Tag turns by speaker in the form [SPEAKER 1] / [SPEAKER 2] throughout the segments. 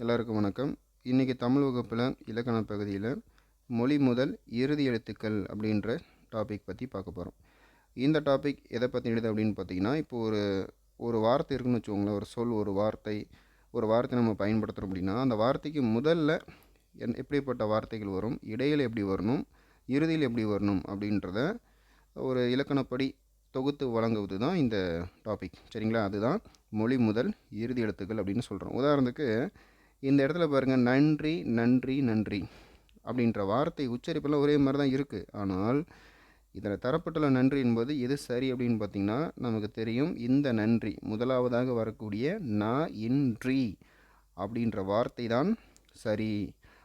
[SPEAKER 1] எல்லாருக்கும் வணக்கம். இன்றைக்கி தமிழ் வகுப்பில் இலக்கண பகுதியில் மொழி முதல் இறுதி எழுத்துக்கள் அப்படின்ற டாபிக் பற்றி பார்க்க போகிறோம் இந்த டாபிக் எதை பற்றி எழுது அப்படின்னு பார்த்தீங்கன்னா இப்போ ஒரு ஒரு வார்த்தை இருக்குன்னு வச்சுக்கோங்களேன் ஒரு சொல் ஒரு வார்த்தை ஒரு வார்த்தை நம்ம பயன்படுத்துகிறோம் அப்படின்னா அந்த வார்த்தைக்கு முதல்ல என் எப்படிப்பட்ட வார்த்தைகள் வரும் இடையில் எப்படி வரணும் இறுதியில் எப்படி வரணும் அப்படின்றத ஒரு இலக்கணப்படி தொகுத்து வழங்குவது தான் இந்த டாபிக் சரிங்களா? அதுதான் மொழி முதல் இறுதி எழுத்துக்கள் அப்படின்னு சொல்கிறோம் உதாரணத்துக்கு இந்த இடத்துல பாருங்கள் நன்றி நன்றி நன்றி அப்படின்ற வார்த்தை உச்சரிப்பெல்லாம் ஒரே மாதிரி தான் இருக்குது ஆனால் இதில் தரப்பட்டுள்ள நன்றி என்பது எது சரி அப்படின்னு பார்த்தீங்கன்னா நமக்கு தெரியும் இந்த நன்றி முதலாவதாக வரக்கூடிய நா இன்றி அப்படின்ற வார்த்தை தான் சரி.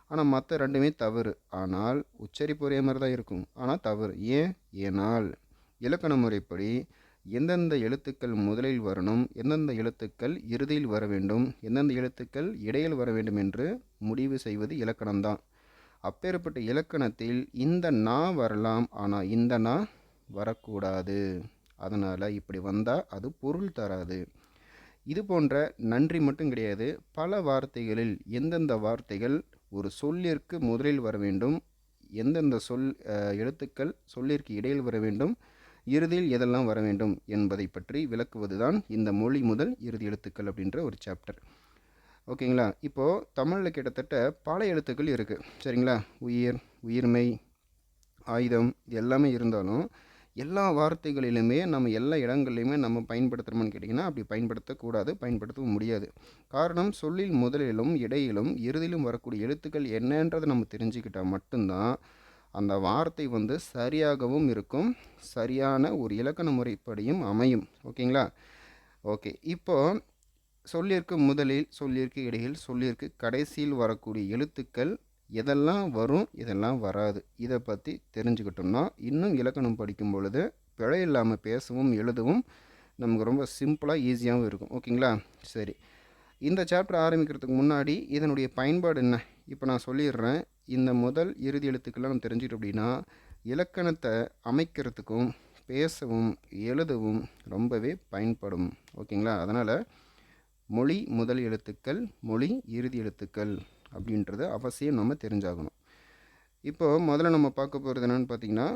[SPEAKER 1] ஆனால் மற்ற ரெண்டுமே தவறு. ஆனால் உச்சரிப்பு ஒரே மாதிரி தான் இருக்கும். ஆனால் தவறு. ஏன்? ஏனால் இலக்கண முறைப்படி எந்தெந்த எழுத்துக்கள் முதலில் வரணும் எந்தெந்த எழுத்துக்கள் இறுதியில் வர வேண்டும் எந்தெந்த எழுத்துக்கள் இடையில் வர வேண்டும் என்று முடிவு செய்வது இலக்கணம்தான். அப்பேற்பட்ட இலக்கணத்தில் இந்த நா வரலாம் ஆனால் இந்த நா வரக்கூடாது. அதனால் இப்படி வந்தால் அது பொருள் தராது. இது போன்ற நன்றி மட்டும் கிடையாது பல வார்த்தைகளில் எந்தெந்த வார்த்தைகள் ஒரு சொல்லிற்கு முதலில் வர வேண்டும் எந்தெந்த சொல் எழுத்துக்கள் சொல்லிற்கு இடையில் வர வேண்டும் இறுதியில் எதெல்லாம் வர வேண்டும் என்பதை பற்றி விளக்குவது தான் இந்த மொழி முதல் இறுதி எழுத்துக்கள் அப்படின்ற ஒரு சாப்டர் ஓகேங்களா? இப்போது தமிழில் கிட்டத்தட்ட பல எழுத்துக்கள் இருக்குது சரிங்களா? உயிர் உயிர்மை ஆயுதம் இது எல்லாமே இருந்தாலும் எல்லா வார்த்தைகளிலுமே நம்ம எல்லா இடங்கள்லையுமே நம்ம பயன்படுத்துகிறோம்னு கேட்டிங்கன்னா அப்படி பயன்படுத்தக்கூடாது பயன்படுத்தவும் முடியாது. காரணம் சொல்லில் முதலிலும் இடையிலும் இறுதியிலும் வரக்கூடிய எழுத்துக்கள் என்னன்றதை நம்ம தெரிஞ்சுக்கிட்டால் மட்டும்தான் அந்த வார்த்தை வந்து சரியாகவும் இருக்கும் சரியான ஒரு இலக்கண முறைப்படியும் அமையும். ஓகேங்களா? ஓகே. இப்போது சொல்லிற்கு முதலில் சொல்லிற்கு இடையில் சொல்லிற்கு கடைசியில் வரக்கூடிய எழுத்துக்கள் எதெல்லாம் வரும் இதெல்லாம் வராது இதை பற்றி தெரிஞ்சுக்கிட்டோம்னா இன்னும் இலக்கணம் படிக்கும் பொழுது பிழை இல்லாமல் பேசவும் எழுதவும் நமக்கு ரொம்ப சிம்பிளாக ஈஸியாகவும் இருக்கும். ஓகேங்களா? சரி. இந்த சாப்டர் ஆரம்பிக்கிறதுக்கு முன்னாடி இதனுடைய பயன்பாடு என்ன? இப்போ நான் சொல்லிடுறேன். இந்த முதல் இறுதி எழுத்துக்கெல்லாம் நம்ம தெரிஞ்சுக்கிட்டோம் அப்படின்னா இலக்கணத்தை அமைக்கிறதுக்கும் பேசவும் எழுதவும் ரொம்பவே பயன்படும். ஓகேங்களா? அதனால் மொழி முதல் எழுத்துக்கள் மொழி இறுதி எழுத்துக்கள் அப்படின்றது அவசியம் நம்ம தெரிஞ்சாகணும். இப்போ முதல்ல நம்ம பார்க்க போகிறது என்னென்னு பார்த்தீங்கன்னா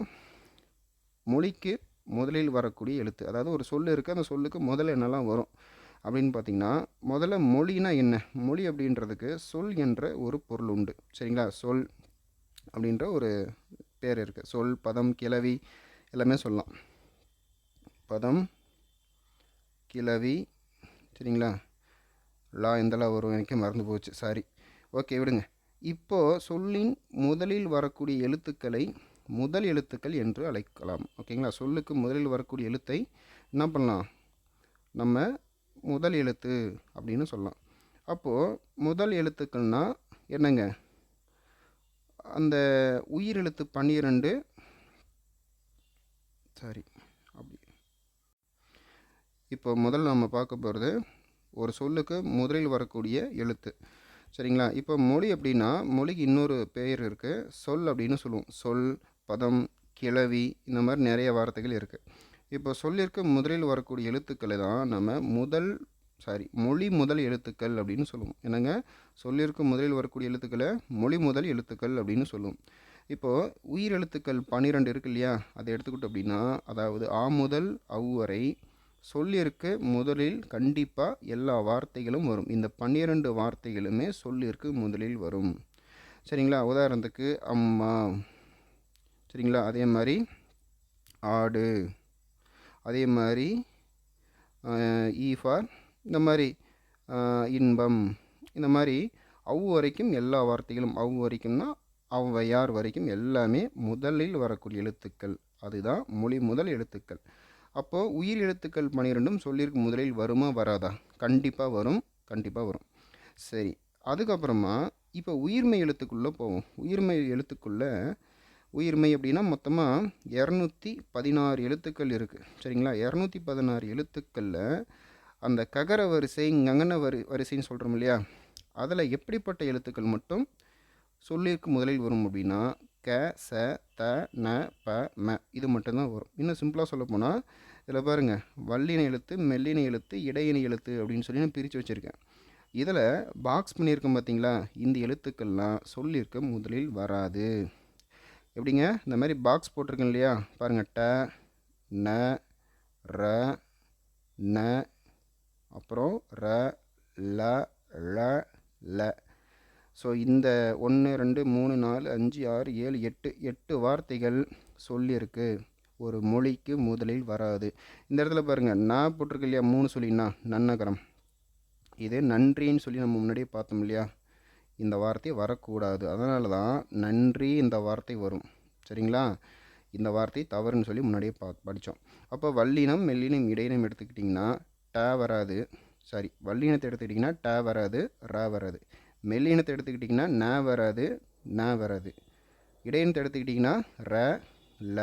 [SPEAKER 1] மொழிக்கு முதலில் வரக்கூடிய எழுத்து. அதாவது ஒரு சொல் இருக்குது அந்த சொல்லுக்கு முதல்ல என்னெல்லாம் வரும். அப்படின்னு பார்த்தீங்கன்னா முதல்ல மொழினா என்ன? மொழி அப்படின்றதுக்கு சொல் என்ற ஒரு பொருள் உண்டு. சரிங்களா? சொல் அப்படின்ற ஒரு பேர் இருக்குது சொல் பதம் கிளவி எல்லாமே சொல்லலாம். பதம் கிளவி சரிங்களா? லா எந்தெல்லாம் வரும் எனக்கே மறந்து போச்சு. சாரி. ஓகே விடுங்க. இப்போது சொல்லின் முதலில் வரக்கூடிய எழுத்துக்களை முதல் எழுத்துக்கள் என்று அழைக்கலாம். ஓகேங்களா? சொல்லுக்கு முதலில் வரக்கூடிய எழுத்தை என்ன பண்ணலாம்? நம்ம முதல் எழுத்து அப்படின்னு சொல்லலாம். அப்போது முதல் எழுத்துக்கள்னா என்னங்க? அந்த உயிரெழுத்து பன்னிரெண்டு. சரி அப்படி. இப்போ முதல்ல நம்ம பார்க்க போகிறது ஒரு சொல்லுக்கு முதலில் வரக்கூடிய எழுத்து. சரிங்களா? இப்போ மொழி அப்படின்னா மொழிக்கு இன்னொரு பெயர் இருக்குது சொல் அப்படின்னு சொல்லுவோம். சொல் பதம் கிளவி இந்த மாதிரி நிறைய வார்த்தைகள் இருக்குது இப்போ சொல்லியிருக்க முதலில் வரக்கூடிய எழுத்துக்களை தான் நம்ம முதல் சாரி மொழி முதல் எழுத்துக்கள் அப்படின்னு சொல்லுவோம். என்னங்க? சொல்லியிருக்க முதலில் வரக்கூடிய எழுத்துக்களை மொழி முதல் எழுத்துக்கள் அப்படின்னு சொல்லுவோம். இப்போது உயிர் எழுத்துக்கள் பன்னிரெண்டு இருக்கு இல்லையா? அதை எடுத்துக்கிட்டோம் அப்படின்னா அதாவது ஆ முதல் அவ் வரை சொல்லிற்கு முதலில் கண்டிப்பாக எல்லா வார்த்தைகளும் வரும். இந்த பன்னிரெண்டு வார்த்தைகளுமே சொல்லிற்கு முதலில் வரும். சரிங்களா? உதாரணத்துக்கு அம்மா. சரிங்களா? அதே மாதிரி ஆடு. அதே மாதிரி ஆஹ், ஈ ஃபார் இந்த மாதிரி இன்பம். இந்த மாதிரி அவ் வரைக்கும் எல்லா வார்த்தைகளும் அவ் வரைக்கும்னா ஔவையார் வரைக்கும் எல்லாமே முதலில் வரக்கூடிய எழுத்துக்கள். அதுதான் மொழி முதல் எழுத்துக்கள். அப்போது உயிர் எழுத்துக்கள் பன்னிரெண்டும் சொல்லியிருக்கு முதலில் வருமா வராதா? கண்டிப்பாக வரும் கண்டிப்பாக வரும். சரி அதுக்கப்புறமா இப்போ உயிர்மை எழுத்துக்குள்ளே போவோம். உயிர்மை எழுத்துக்குள்ளே உயிர்மை அப்படின்னா மொத்தமாக இரநூத்தி பதினாறு எழுத்துக்கள் இருக்குது சரிங்களா? இரநூத்தி பதினாறு எழுத்துக்களில் அந்த ககர வரிசை கங்கன வரி வரிசைன்னு சொல்கிறோம் இல்லையா? அதில் எப்படிப்பட்ட எழுத்துக்கள் மட்டும் சொல்லிற்கு முதலில் வரும் அப்படின்னா க ச த ந ப ம இது மட்டும்தான் வரும். இன்னும் சிம்பிளாக சொல்ல போனால் இதில் பாருங்கள் வல்லின எழுத்து மெல்லின எழுத்து இடையின எழுத்து அப்படின்னு சொல்லி நான் பிரித்து வச்சுருக்கேன். இதில் பாக்ஸ் பண்ணியிருக்கோம் பார்த்தீங்களா இந்த எழுத்துக்கள்லாம் சொல்லியிருக்க முதலில் வராது. எப்படிங்க? இந்த மாதிரி பாக்ஸ் போட்டிருக்கேன் இல்லையா? பாருங்கள் ட ந ர ந அப்புறம் ர ல ழ ல. ஸோ இந்த ஒன்று ரெண்டு மூணு நாலு அஞ்சு ஆறு ஏழு எட்டு எட்டு வார்த்தைகள் சொல்லியிருக்கு. ஒரு மொழிக்கு முதலில் வராது. இந்த இடத்துல பாருங்கள் நான் போட்டிருக்கு இல்லையா? மூணு சொல்லினா நன்னகரம். இது நன்றின்னு சொல்லி நம்ம முன்னாடியே பார்த்தோம் இல்லையா? இந்த வார்த்தை வரக்கூடாது. அதனால தான் நன்றி இந்த வார்த்தை வரும். சரிங்களா? இந்த வார்த்தை தவறுன்னு சொல்லி முன்னாடியே பா படித்தோம் அப்போ வல்லினம் மெல்லினம் இடையினம் எடுத்துக்கிட்டிங்கன்னா ட வராது. சாரி வல்லினத்தை எடுத்துக்கிட்டிங்கன்னா ட வராது ர வராது. மெல்லினத்தை எடுத்துக்கிட்டிங்கன்னா ந வராது ந வராது. இடையினத்தை எடுத்துக்கிட்டிங்கன்னா ர ல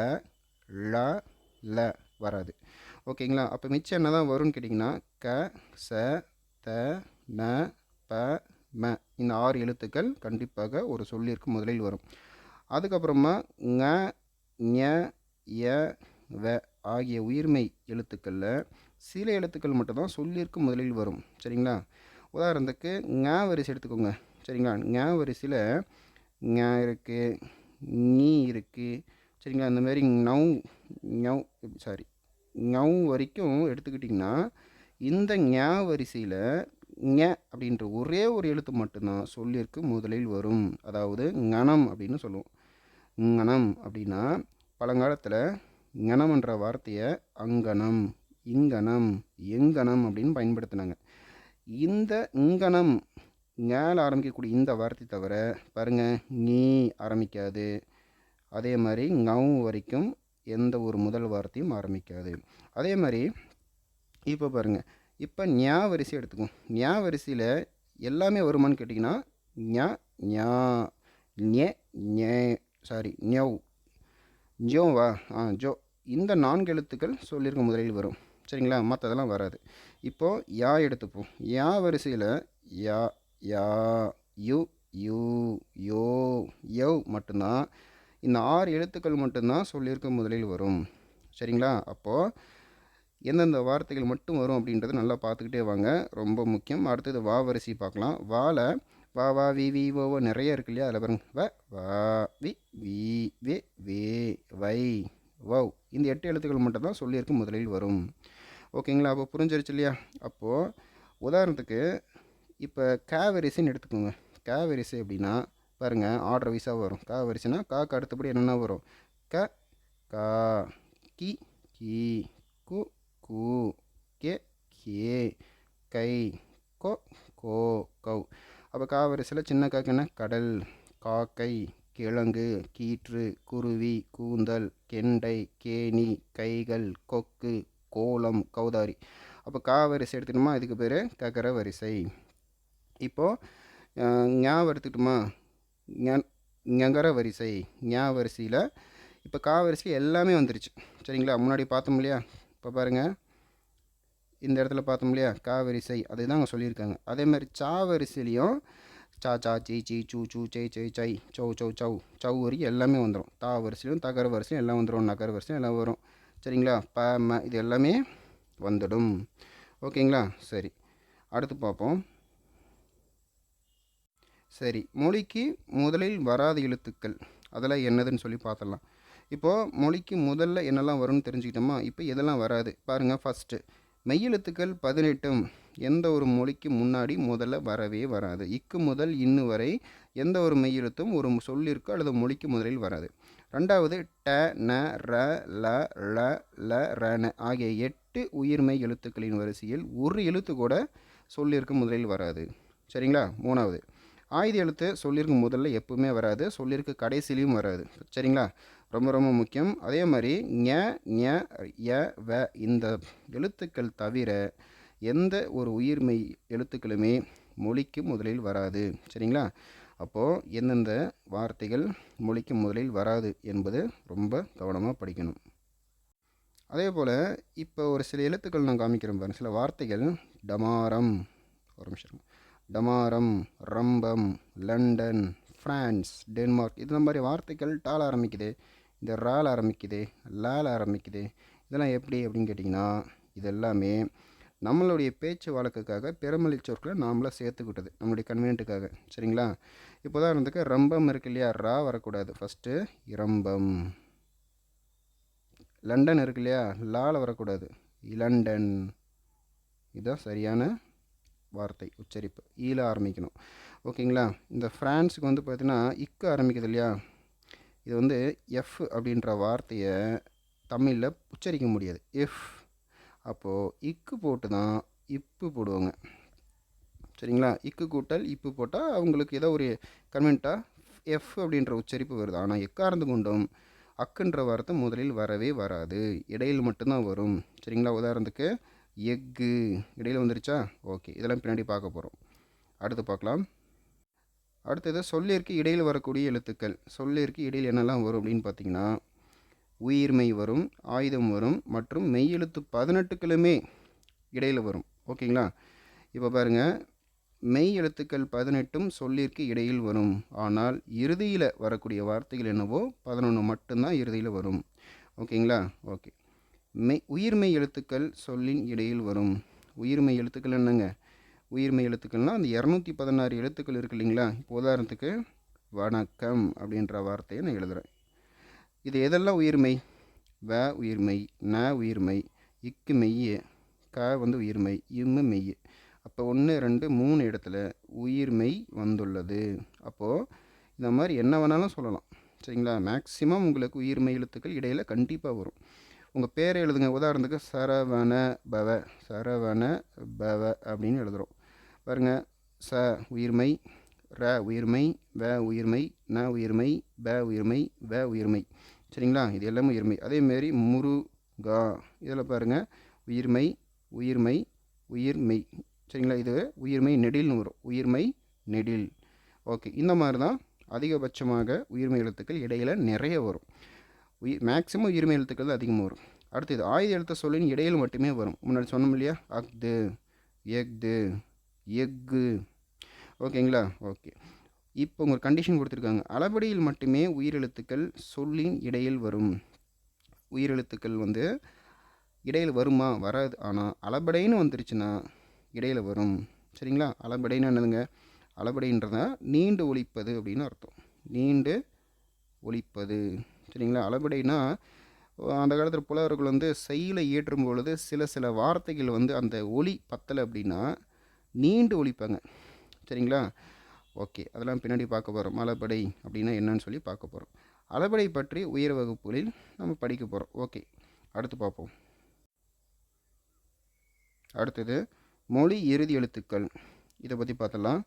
[SPEAKER 1] ல ல வராது. ஓகேங்களா? அப்போ மிச்சம் என்ன தான் வரும்னு கேட்டிங்கன்னா க ச த ந ப ம இந்த ஆறு எழுத்துக்கள் கண்டிப்பாக ஒரு சொல்லிற்கு முதலில் வரும். அதுக்கப்புறமா ங ஞ ய வ ஆகிய உயிர்மை எழுத்துக்களில் சில எழுத்துக்கள் மட்டும்தான் சொல்லிற்கு முதலில் வரும். சரிங்களா? உதாரணத்துக்கு ஞ வரிசை எடுத்துக்கோங்க. சரிங்களா? ஞ வரிசையில் ஞ இருக்குது நீ இருக்குது சரிங்களா? இந்த மாதிரி நவ் ஞவ் சாரி ஞவ் வரைக்கும் எடுத்துக்கிட்டிங்கன்னா இந்த ஞ வரிசையில் ஞ அப்படின்ற ஒரே ஒரு எழுத்து மட்டும்தான் சொல்லிற்கு முதலில் வரும். அதாவது ஞனம் அப்படின்னு சொல்லுவோம். ஞனம் அப்படின்னா பழங்காலத்தில் ஞனம்ன்ற வார்த்தையை அங்கனம் இங்கனம் எங்கனம் அப்படின்னு பயன்படுத்தினாங்க. இந்த இங்கனம் ஞால் ஆரம்பிக்கக்கூடிய இந்த வார்த்தை தவிர பாருங்கள் நீ ஆரம்பிக்காது. அதே மாதிரி ngau வரைக்கும் எந்த ஒரு முதல் வார்த்தையும் ஆரம்பிக்காது. அதே மாதிரி இப்போ பாருங்கள் இப்போ ஞா வரிசை எடுத்துக்கும் ஞா வரிசையில் எல்லாமே வருமான்னு கேட்டிங்கன்னா ஞா ஞா ஞே ஞே சாரி ஞவ் ஜோவா ஆ ஜோ. இந்த நான்கு எழுத்துக்கள் சொல்லியிருக்க முதலில் வரும். சரிங்களா? மற்றதெல்லாம் வராது. இப்போது யா எடுத்துப்போம். யா வரிசையில் யா யா யு யூ யோ யவ் மட்டும்தான். இந்த ஆறு எழுத்துக்கள் மட்டும்தான் சொல்லியிருக்க முதலில் வரும். சரிங்களா? அப்போது எந்தெந்த வார்த்தைகள் மட்டும் வரும் அப்படின்றத நல்லா பார்த்துக்கிட்டே வாங்க. ரொம்ப முக்கியம். அடுத்தது வா வரிசை பார்க்கலாம். வால வா வா வி வி ஓ நிறைய இருக்கு இல்லையா? அதில் பாருங்க. வ வா வி வி வே வே வை வவ் இந்த எட்டு எழுத்துக்கள் மட்டும்தான் சொல்லியிருக்கு முதலில் வரும். ஓகேங்களா? அப்போ புரிஞ்சிருச்சு இல்லையா? அப்போது உதாரணத்துக்கு இப்போ க எடுத்துக்கோங்க. க அப்படின்னா பாருங்கள் ஆர்டர் வைஸாக வரும். க காக்கு அடுத்தபடி என்னென்ன வரும்? க கா கி கி கு கு கே கே கை கோ கோ. கௌ அப்போ கா வரிசையில் சின்ன காக்கு என்ன கடல் காக்கை கிழங்கு கீற்று குருவி கூந்தல் கெண்டை கேணி கைகள் கொக்கு கோலம் கௌதாரி. அப்போ கா வரிசை எடுத்துட்டோமா இதுக்கு பேர் ககர வரிசை. இப்போது ஞாபகம் எடுத்துக்கிட்டோமா ஞகர வரிசை. ஞா வரிசையில் இப்போ கா வரிசை எல்லாமே வந்துருச்சு. சரிங்களா? முன்னாடி பார்த்தோம் இல்லையா? இப்போ பாருங்கள் இந்த இடத்துல பார்த்தோம் இல்லையா? காவரிசை. அதை அதுதான் அங்கே சொல்லியிருக்காங்க. அதே மாதிரி சா வரிசையிலையும் சா சா சி சி சூ சூ சை சை சை சௌ சௌ சௌ சௌ வரைக்கும் எல்லாமே வந்துடும் தா வரிசையிலும் தகர வரிசையும் எல்லாம் வந்துடும் நகர வரிசையும் எல்லாம் வரும். சரிங்களா? ப ம இது எல்லாமே வந்துடும். ஓகேங்களா? சரி. அடுத்து பார்ப்போம். சரி. மொழிக்கு முதலில் வராத எழுத்துக்கள். அதெல்லாம் என்னதுன்னு சொல்லி பார்த்துடலாம். இப்போது மொழிக்கு முதல்ல என்னெல்லாம் வரும்னு தெரிஞ்சுக்கிட்டோமா? இப்போ எதெல்லாம் வராது? பாருங்கள் ஃபஸ்ட்டு மெய்யெழுத்துக்கள் பதினெட்டும். எந்த ஒரு மொழிக்கு முன்னாடி முதல்ல வரவே வராது. இக்கு முதல் இன்னு வரை எந்த ஒரு மெய்யெழுத்தும் ஒரு சொல்லிற்கு அல்லது மொழிக்கு முதலில் வராது. ரெண்டாவது ட ந ர ல ல ல ரன ஆகிய எட்டு உயிர்மெய் எழுத்துக்களின் வரிசையில் ஒரு எழுத்து கூட சொல்லிற்கு முதலில் வராது. சரிங்களா? மூணாவது. ஆயுத எழுத்து சொல்லிற்கு முதல்ல எப்பவுமே வராது. சொல்லிற்கு கடைசிலையும் வராது. சரிங்களா? ரொம்ப ரொம்ப முக்கியம். அதே மாதிரி ஞ ஞ ய வ இந்த எழுத்துக்கள் தவிர எந்த ஒரு உயிர்மை எழுத்துக்களுமே மொழிக்கு முதலில் வராது. சரிங்களா? அப்போது எந்தெந்த வார்த்தைகள் மொழிக்கு முதலில் வராது என்பது ரொம்ப கவனமாக படிக்கணும். அதே போல் இப்போ ஒரு சில எழுத்துக்கள் நான் காமிக்கிறேன் பாருங்கள் சில வார்த்தைகள் டமாரம் ஒரு நிமிஷம். டமாரம் ரம்பம் லண்டன் ஃப்ரான்ஸ் டென்மார்க் இந்த மாதிரி வார்த்தைகள் டால் ஆரம்பிக்குது இந்த ரால் ஆரம்பிக்குது லால் ஆரம்பிக்குது. இதெல்லாம் எப்படி அப்படின்னு கேட்டிங்கன்னா இது எல்லாமே நம்மளுடைய பேச்சு வழக்குக்காக பிறமொழி சொற்களை நாமளாக சேர்த்துக்கிட்டது நம்மளுடைய கன்வீனியன்ட்டுக்காக சரிங்களா? இப்போ உதாரணத்துக்கு ரம்பம் இருக்கு இல்லையா? ரா வரக்கூடாது. ஃபஸ்ட்டு இரம்பம். லண்டன் இருக்கு இல்லையா? லால வரக்கூடாது. இலண்டன். இதுதான் சரியான வார்த்தை உச்சரிப்பு. ஈல ஆரம்பிக்கணும். ஓகேங்களா? இந்த ஃப்ரான்ஸுக்கு வந்து பார்த்தீங்கன்னா இக்கு ஆரம்பிக்குது இல்லையா? இது வந்து எஃப் அப்படின்ற வார்த்தையை தமிழில் உச்சரிக்க முடியாது. எஃப் அப்போது இக்கு போட்டு தான் இப்பு போடுவாங்க. சரிங்களா? இக்கு கூட்டல் இப்பு போட்டால் அவங்களுக்கு ஏதோ ஒரு கன்வென்ட்டாக எஃப் அப்படின்ற உச்சரிப்பு வருது. ஆனால் எக்காரந்து கொண்டும் அக்குன்ற வார்த்தை முதலில் வரவே வராது. இடையில் மட்டும்தான் வரும். சரிங்களா? உதாரணத்துக்கு எக்கு இடையில் வந்துருச்சா? ஓகே. இதெல்லாம் பின்னாடி பார்க்க போகிறோம் அடுத்து பார்க்கலாம். அடுத்தது சொல்லிற்கு இடையில் வரக்கூடிய எழுத்துக்கள். சொல்லிற்கு இடையில் என்னெல்லாம் வரும் அப்படின்னு பார்த்தீங்கன்னா உயிர்மை வரும் ஆயுதம் வரும் மற்றும் மெய் எழுத்து பதினெட்டுக்களுமே இடையில் வரும். ஓகேங்களா? இப்போ பாருங்கள் மெய் எழுத்துக்கள் பதினெட்டும் சொல்லிற்கு இடையில் வரும். ஆனால் இறுதியில் வரக்கூடிய வார்த்தைகள் என்னவோ பதினொன்று மட்டும்தான் இறுதியில் வரும். ஓகேங்களா? ஓகே. மெய் உயிர்மை எழுத்துக்கள் சொல்லின் இடையில் வரும். உயிர்மை எழுத்துக்கள் என்னங்க? உயிர்மெய் எழுத்துக்கள்னால் அந்த இரநூத்தி பதினாறு எழுத்துக்கள் இருக்கு இல்லைங்களா? இப்போ உதாரணத்துக்கு வணக்கம் அப்படின்ற வார்த்தையை நான் எழுதுகிறேன் இது எதெல்லாம் உயிர்மை வ உயிர்மை ந உயிர்மை இக்கு மெய்யு க வந்து உயிர்மை இம்மு மெய்ய. அப்போ ஒன்று ரெண்டு மூணு இடத்துல உயிர்மை வந்துள்ளது. அப்போது இந்த மாதிரி என்ன வேணாலும் சொல்லலாம். சரிங்களா? மேக்ஸிமம் உங்களுக்கு உயிர்மெய் எழுத்துக்கள் இடையில் கண்டிப்பாக வரும். உங்கள் பேரை எழுதுங்க. உதாரணத்துக்கு சரவண பவ சரவண பவ அப்படின்னு எழுதுகிறோம் பாருங்க. ச உயிர்மை ர உயிர்மை வ உயிர்மை ந உயிர்மை ப உயிர்மை வ உயிர்மை. சரிங்களா? இது எல்லாமே உயிர்மை. அதேமாரி முருகா. இதில் பாருங்கள் உயிர்மை உயிர்மை உயிர்மை. சரிங்களா? இது உயிர்மை நெடில்னு வரும். உயிர்மை நெடில். ஓகே. இந்த மாதிரி தான் அதிகபட்சமாக உயிர்மை எழுத்துக்கள் இடையில் நிறைய வரும். உயிர் மேக்ஸிமம் உயிர்மை எழுத்துக்கள் தான் அதிகமாக வரும். அடுத்தது ஆயுத எழுத்த சொல்லின் இடையில் மட்டுமே வரும். முன்னாடி சொன்னோம் இல்லையா? அக்து எக்து எக்கு ஓகேங்களா? ஓகே. இப்போ உங்கள் கண்டிஷன் கொடுத்துருக்காங்க. அளபடியில் மட்டுமே உயிரெழுத்துக்கள் சொல்லின் இடையில் வரும். உயிரெழுத்துக்கள் வந்து இடையில் வருமா? வராது. ஆனால் அளபடைன்னு வந்துருச்சுன்னா இடையில் வரும். சரிங்களா? அளபடைன்னு என்னதுங்க? அளபடைன்றதா நீண்டு ஒழிப்பது அப்படின்னு அர்த்தம். நீண்டு ஒழிப்பது. சரிங்களா? அளபடைனா அந்த காலத்தில் புலவர்கள் வந்து செயலை இயற்றும் பொழுது சில சில வார்த்தைகள் வந்து அந்த ஒளி பத்தலை அப்படின்னா நீண்டு ஒழிப்பாங்க சரிங்களா? ஓகே. அதெல்லாம் பின்னாடி பார்க்க போகிறோம் அளபடை அப்படின்னா என்னன்னு சொல்லி பார்க்க போகிறோம் அளபடை பற்றி உயர் வகுப்புகளில் நம்ம படிக்க போகிறோம் ஓகே. அடுத்து பார்ப்போம். அடுத்தது மொழி இறுதி எழுத்துக்கள். இதை பற்றி பார்த்தலாம்